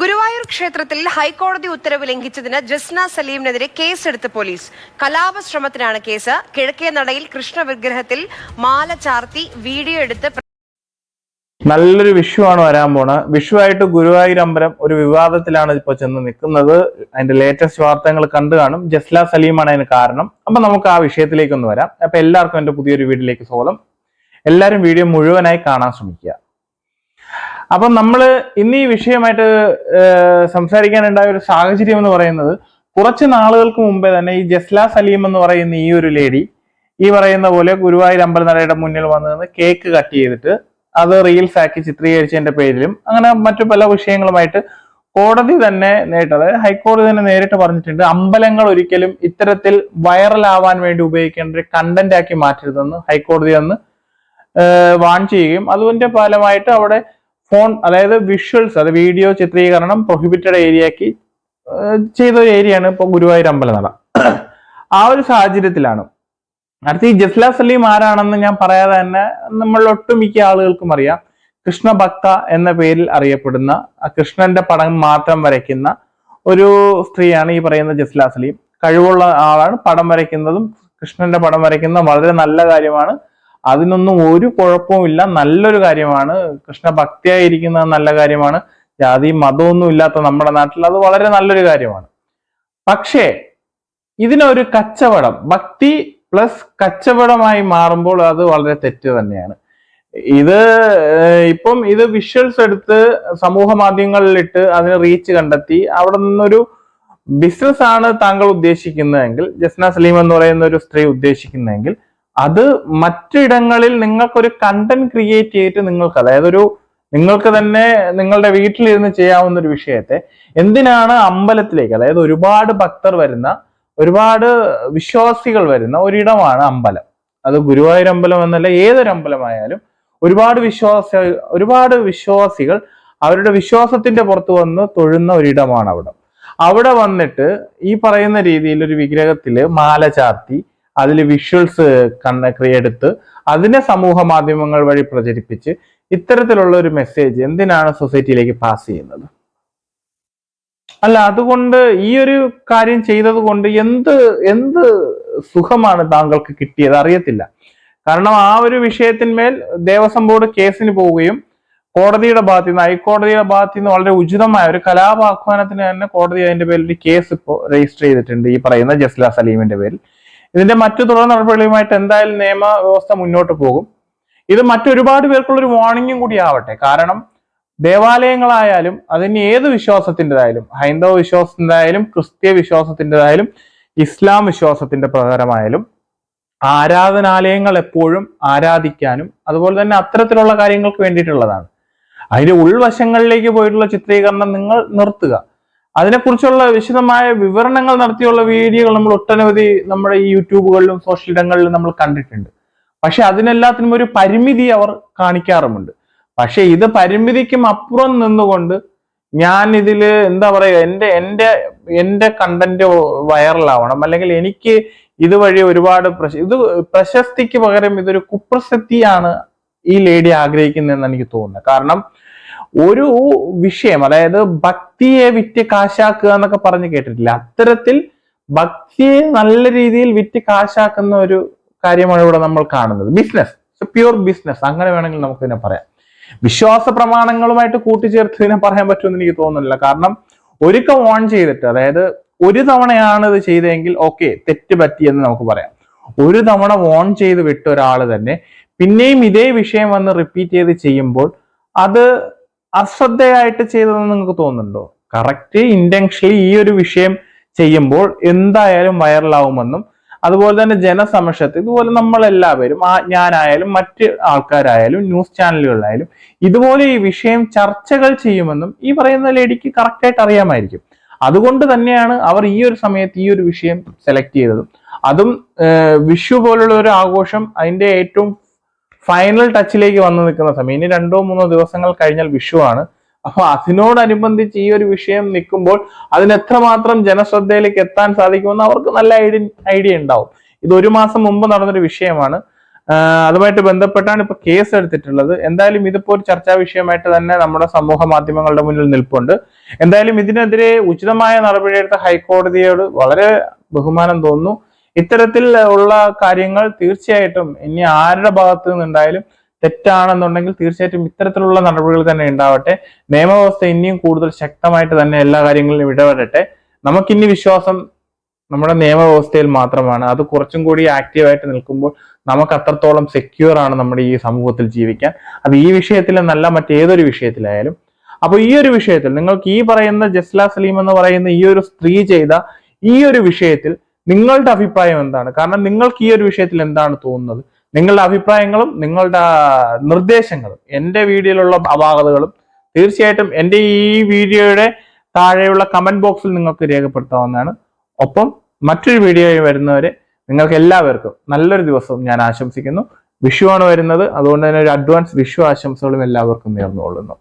ഗുരുവായൂർ ക്ഷേത്രത്തിൽ ഹൈക്കോടതി ഉത്തരവ് ലംഘിച്ചതിന് ജസ്ന സലീമിനെതിരെ കേസെടുത്ത് പോലീസ്. കലാപ ശ്രമത്തിനാണ് കേസ്. കിഴക്കേ നടയിൽ കൃഷ്ണ വിഗ്രഹത്തിൽ മാല ചാർത്തി വീഡിയോ എടുത്ത് നല്ലൊരു വിഷുവാണ് വരാൻ പോണ വിഷു ആയിട്ട് ഗുരുവായൂർ അമ്പലം ഒരു വിവാദത്തിലാണ് ഇപ്പോൾ ചെന്ന് നിൽക്കുന്നത്. അതിന്റെ ലേറ്റസ്റ്റ് വാർത്തകൾ കണ്ടു കാണും. ജസ്ല സലീമാണ് അതിന് കാരണം. അപ്പൊ നമുക്ക് ആ വിഷയത്തിലേക്ക് ഒന്ന് വരാം. അപ്പൊ എല്ലാവർക്കും എന്റെ പുതിയൊരു വീഡിയോയിലേക്ക് സ്വാഗതം. എല്ലാവരും വീഡിയോ മുഴുവനായി കാണാൻ ശ്രമിക്കുക. അപ്പൊ നമ്മൾ ഇന്ന് ഈ വിഷയമായിട്ട് സംസാരിക്കാനുണ്ടായ ഒരു സാഹചര്യം എന്ന് പറയുന്നത് കുറച്ച് നാളുകൾക്ക് മുമ്പേ തന്നെ ഈ ജസ്ല സലീം എന്ന് പറയുന്ന ഈ ഒരു ലേഡി ഈ പറയുന്ന പോലെ ഗുരുവായൂർ അമ്പലനടയുടെ മുന്നിൽ വന്നു നിന്ന് കേക്ക് കട്ട് ചെയ്തിട്ട് അത് റീൽസ് ആക്കി ചിത്രീകരിച്ചതിന്റെ പേരിലും അങ്ങനെ മറ്റു പല വിഷയങ്ങളുമായിട്ട് കോടതി തന്നെ നേരിട്ട് അതായത് ഹൈക്കോടതി തന്നെ നേരിട്ട് പറഞ്ഞിട്ടുണ്ട് അമ്പലങ്ങൾ ഒരിക്കലും ഇത്തരത്തിൽ വൈറലാവാൻ വേണ്ടി ഉപയോഗിക്കേണ്ട ഒരു കണ്ടന്റ് ആക്കി മാറ്റരുതെന്ന് ഹൈക്കോടതി അന്ന് വാൺ ചെയ്യുകയും അതിന്റെ ഫലമായിട്ട് അവിടെ ഫോൺ അതായത് വിഷ്വൽസ് അത് വീഡിയോ ചിത്രീകരണം പ്രൊഹിബിറ്റഡ് ഏരിയക്ക് ചെയ്ത ഒരു ഏരിയയാണ് ഇപ്പോൾ ഗുരുവായൂർ അമ്പലനട. ആ ഒരു സാഹചര്യത്തിലാണ്. അടുത്ത ഈ ജസ്ല സലീം ആരാണെന്ന് ഞാൻ പറയാതെ തന്നെ നമ്മൾ ഒട്ടുമിക്ക ആളുകൾക്കും അറിയാം. കൃഷ്ണഭക്ത എന്ന പേരിൽ അറിയപ്പെടുന്ന കൃഷ്ണന്റെ പടം മാത്രം വരയ്ക്കുന്ന ഒരു സ്ത്രീയാണ് ഈ പറയുന്ന ജസ്ല സലീം. കഴിവുള്ള ആളാണ്. പടം വരയ്ക്കുന്നതും കൃഷ്ണന്റെ പടം വരയ്ക്കുന്ന വളരെ നല്ല കാര്യമാണ്. അതിനൊന്നും ഒരു കുഴപ്പവുമില്ല നല്ലൊരു കാര്യമാണ്. കൃഷ്ണ ഭക്തിയായിരിക്കുന്ന നല്ല കാര്യമാണ്. ജാതി മതമൊന്നും ഇല്ലാത്ത നമ്മുടെ നാട്ടിൽ അത് വളരെ നല്ലൊരു കാര്യമാണ്. പക്ഷേ ഇതിനൊരു കച്ചവടം. ഭക്തി പ്ലസ് കച്ചവടമായി മാറുമ്പോൾ അത് വളരെ തെറ്റ് തന്നെയാണ്. ഇത് ഇപ്പം ഇത് വിഷ്വൽസ് എടുത്ത് സമൂഹ മാധ്യമങ്ങളിലിട്ട് അതിന് റീച്ച് കണ്ടെത്തി അവിടെ നിന്നൊരു ബിസിനസ് ആണ് താങ്കൾ ഉദ്ദേശിക്കുന്നതെങ്കിൽ ജസ്ന സലീം എന്ന് പറയുന്ന ഒരു സ്ത്രീ ഉദ്ദേശിക്കുന്നതെങ്കിൽ അത് മറ്റിടങ്ങളിൽ നിങ്ങൾക്കൊരു കണ്ടന്റ് ക്രിയേറ്റ് ചെയ്തിട്ട് നിങ്ങൾക്ക് അതായത് ഒരു നിങ്ങൾക്ക് തന്നെ നിങ്ങളുടെ വീട്ടിലിരുന്ന് ചെയ്യാവുന്ന ഒരു വിഷയത്തെ എന്തിനാണ് അമ്പലത്തിലേക്ക് അതായത് ഒരുപാട് ഭക്തർ വരുന്ന ഒരുപാട് വിശ്വാസികൾ വരുന്ന ഒരിടമാണ് അമ്പലം. അത് ഗുരുവായൂർ അമ്പലം എന്നല്ല ഏതൊരു അമ്പലമായാലും ഒരുപാട് വിശ്വാസ ഒരുപാട് വിശ്വാസികൾ അവരുടെ വിശ്വാസത്തിന്റെ പുറത്ത് വന്ന് തൊഴുന്ന ഒരിടമാണ് അവിടെ. അവിടെ വന്നിട്ട് ഈ പറയുന്ന രീതിയിൽ ഒരു വിഗ്രഹത്തിൽ മാല ചാർത്തി അതിൽ വിഷ്വൽസ് കണ്ണ് ക്രിയെടുത്ത് അതിനെ സമൂഹ മാധ്യമങ്ങൾ വഴി പ്രചരിപ്പിച്ച് ഇത്തരത്തിലുള്ള ഒരു മെസ്സേജ് എന്തിനാണ് സൊസൈറ്റിയിലേക്ക് പാസ് ചെയ്യുന്നത്? അല്ല അതുകൊണ്ട് ഈ ഒരു കാര്യം ചെയ്തത് കൊണ്ട് എന്ത് എന്ത് സുഖമാണ് താങ്കൾക്ക് കിട്ടിയത്? അറിയത്തില്ല. കാരണം ആ ഒരു വിഷയത്തിന്മേൽ ദേവസ്വം ബോർഡ് കേസിന് പോവുകയും കോടതിയുടെ ഭാഗത്തു നിന്ന് ഹൈക്കോടതിയുടെ ഭാഗത്തു നിന്ന് വളരെ ഉചിതമായ ഒരു കലാപാഹ്വാനത്തിന് തന്നെ കോടതി അതിന്റെ പേരിൽ കേസ് ഇപ്പോൾ രജിസ്റ്റർ ചെയ്തിട്ടുണ്ട് ഈ പറയുന്ന ജസ്ല സലീമിന്റെ പേരിൽ. ഇതിന്റെ മറ്റു തുടർ നടപടികളുമായിട്ട് എന്തായാലും നിയമ വ്യവസ്ഥ മുന്നോട്ട് പോകും. ഇത് മറ്റൊരുപാട് പേർക്കുള്ളൊരു വാർണിംഗും കൂടി ആവട്ടെ. കാരണം ദേവാലയങ്ങളായാലും അതിന് ഏത് വിശ്വാസത്തിന്റെതായാലും ഹൈന്ദവ വിശ്വാസത്തിന്റെതായാലും ക്രിസ്തീയ വിശ്വാസത്തിന്റെതായാലും ഇസ്ലാം വിശ്വാസത്തിന്റെ പ്രകാരമായാലും ആരാധനാലയങ്ങൾ എപ്പോഴും ആരാധിക്കാനും അതുപോലെ തന്നെ അത്തരത്തിലുള്ള കാര്യങ്ങൾക്ക് വേണ്ടിയിട്ടുള്ളതാണ്. അതിന്റെ ഉൾവശങ്ങളിലേക്ക് പോയിട്ടുള്ള ചിത്രീകരണം നിങ്ങൾ നിർത്തുക. അതിനെക്കുറിച്ചുള്ള വിശദമായ വിവരണങ്ങൾ നടത്തിയുള്ള വീഡിയോകൾ നമ്മൾ ഒട്ടനവധി നമ്മുടെ ഈ യൂട്യൂബുകളിലും സോഷ്യൽ ഇടങ്ങളിലും നമ്മൾ കണ്ടിട്ടുണ്ട്. പക്ഷെ അതിനെല്ലാത്തിനും ഒരു പരിമിതി അവർ കാണിക്കാറുമുണ്ട്. പക്ഷെ ഇത് പരിമിതിക്കും അപ്പുറം നിന്നുകൊണ്ട് ഞാൻ ഇതിൽ എന്താ പറയുക എന്റെ എന്റെ എന്റെ കണ്ടന്റ് വൈറലാവണം അല്ലെങ്കിൽ എനിക്ക് ഇതുവഴി ഒരുപാട് പ്രശ ഇത് പ്രശസ്തിക്ക് പകരം ഇതൊരു കുപ്രസക്തിയാണ് ഈ ലേഡി ആഗ്രഹിക്കുന്നതെന്ന് എനിക്ക് തോന്നുന്നത്. കാരണം ഒരു വിഷയം അതായത് ഭക്തിയെ വിറ്റ് കാശാക്കുക എന്നൊക്കെ പറഞ്ഞ് കേട്ടിട്ടില്ല. അത്തരത്തിൽ ഭക്തിയെ നല്ല രീതിയിൽ വിറ്റ് കാശാക്കുന്ന ഒരു കാര്യമാണ് ഇവിടെ നമ്മൾ കാണുന്നത്. ബിസിനസ് പ്യൂർ ബിസിനസ് അങ്ങനെ വേണമെങ്കിൽ നമുക്ക് ഇതിനെ പറയാം. വിശ്വാസ പ്രമാണങ്ങളുമായിട്ട് കൂട്ടിച്ചേർത്ത് ഇതിനെ പറയാൻ പറ്റുമെന്ന് എനിക്ക് തോന്നുന്നില്ല. കാരണം ഒരുക്ക ഓൺ ചെയ്തിട്ട് അതായത് ഒരു തവണയാണ് ഇത് ചെയ്തതെങ്കിൽ ഓക്കെ തെറ്റ് പറ്റിയെന്ന് നമുക്ക് പറയാം. ഒരു തവണ ഓൺ ചെയ്ത് വിട്ട ഒരാൾ തന്നെ പിന്നെയും ഇതേ വിഷയം വന്ന് റിപ്പീറ്റ് ചെയ്ത് ചെയ്യുമ്പോൾ അത് അശ്രദ്ധയായിട്ട് ചെയ്തതെന്ന് നിങ്ങൾക്ക് തോന്നുന്നുണ്ടോ? കറക്റ്റ് ഇന്റൻഷലി ഈ ഒരു വിഷയം ചെയ്യുമ്പോൾ എന്തായാലും വൈറലാവുമെന്നും അതുപോലെ തന്നെ ജനസമക്ഷത്ത് ഇതുപോലെ നമ്മളെല്ലാവരും ആ ഞാനായാലും മറ്റ് ആൾക്കാരായാലും ന്യൂസ് ചാനലുകളിലായാലും ഇതുപോലെ ഈ വിഷയം ചർച്ചകൾ ചെയ്യുമെന്നും ഈ പറയുന്ന ലേഡിക്ക് കറക്റ്റായിട്ട് അറിയാമായിരിക്കും. അതുകൊണ്ട് തന്നെയാണ് അവർ ഈ ഒരു സമയത്ത് ഈ ഒരു വിഷയം സെലക്ട് ചെയ്തതും. അതും വിഷു പോലുള്ള ഒരു ആഘോഷം അതിന്റെ ഏറ്റവും ഫൈനൽ ടച്ചിലേക്ക് വന്നു നിൽക്കുന്ന സമയം. ഇനി രണ്ടോ മൂന്നോ ദിവസങ്ങൾ കഴിഞ്ഞാൽ വിഷു ആണ്. അപ്പൊ അതിനോടനുബന്ധിച്ച് ഈ ഒരു വിഷയം നിൽക്കുമ്പോൾ അതിന് എത്രമാത്രം ജനശ്രദ്ധയിലേക്ക് എത്താൻ സാധിക്കുമെന്ന് അവർക്ക് നല്ല ഐഡിയ ഐഡിയ ഉണ്ടാവും. ഇത് ഒരു മാസം മുമ്പ് നടന്നൊരു വിഷയമാണ്. അതുമായിട്ട് ബന്ധപ്പെട്ടാണ് ഇപ്പൊ കേസ് എടുത്തിട്ടുള്ളത്. എന്തായാലും ഇതിപ്പോ ഒരു ചർച്ചാ വിഷയമായിട്ട് തന്നെ നമ്മുടെ സമൂഹ മാധ്യമങ്ങളുടെ മുന്നിൽ നിൽപ്പുണ്ട്. എന്തായാലും ഇതിനെതിരെ ഉചിതമായ നടപടിയെടുത്ത ഹൈക്കോടതിയോട് വളരെ ബഹുമാനം തോന്നുന്നു. ഇത്തരത്തിൽ ഉള്ള കാര്യങ്ങൾ തീർച്ചയായിട്ടും ഇനി ആരുടെ ഭാഗത്തു നിന്നുണ്ടായാലും തെറ്റാണെന്നുണ്ടെങ്കിൽ തീർച്ചയായിട്ടും ഇത്തരത്തിലുള്ള നടപടികൾ തന്നെ ഉണ്ടാവട്ടെ. നിയമവ്യവസ്ഥ ഇനിയും കൂടുതൽ ശക്തമായിട്ട് തന്നെ എല്ലാ കാര്യങ്ങളിലും ഇടപെടട്ടെ. നമുക്കിനി വിശ്വാസം നമ്മുടെ നിയമവ്യവസ്ഥയിൽ മാത്രമാണ്. അത് കുറച്ചും കൂടി ആക്റ്റീവായിട്ട് നിൽക്കുമ്പോൾ നമുക്ക് അത്രത്തോളം സെക്യൂർ ആണ് നമ്മുടെ ഈ സമൂഹത്തിൽ ജീവിക്കാൻ. അത് ഈ വിഷയത്തിൽ നല്ല മറ്റേതൊരു വിഷയത്തിലായാലും. അപ്പൊ ഈ ഒരു വിഷയത്തിൽ നിങ്ങൾക്ക് ഈ പറയുന്ന ജസ്ല സലീം എന്ന് പറയുന്ന ഈ ഒരു സ്ത്രീ ചെയ്ത ഈ ഒരു വിഷയത്തിൽ നിങ്ങളുടെ അഭിപ്രായം എന്താണ്? കാരണം നിങ്ങൾക്ക് ഈ ഒരു വിഷയത്തിൽ എന്താണ് തോന്നുന്നത്? നിങ്ങളുടെ അഭിപ്രായങ്ങളും നിങ്ങളുടെ നിർദ്ദേശങ്ങളും എന്റെ വീഡിയോയിലുള്ള അപാകതകളും തീർച്ചയായിട്ടും എന്റെ ഈ വീഡിയോയുടെ താഴെയുള്ള കമന്റ് ബോക്സിൽ നിങ്ങൾക്ക് രേഖപ്പെടുത്താവുന്നതാണ്. ഒപ്പം മറ്റൊരു വീഡിയോയിൽ വരുന്നവരെ നിങ്ങൾക്ക് എല്ലാവർക്കും നല്ലൊരു ദിവസം ഞാൻ ആശംസിക്കുന്നു. വിഷുവാണ് വരുന്നത്. അതുകൊണ്ട് തന്നെ ഒരു അഡ്വാൻസ് വിഷു ആശംസകളും എല്ലാവർക്കും നേർന്നുകൊള്ളുന്നു.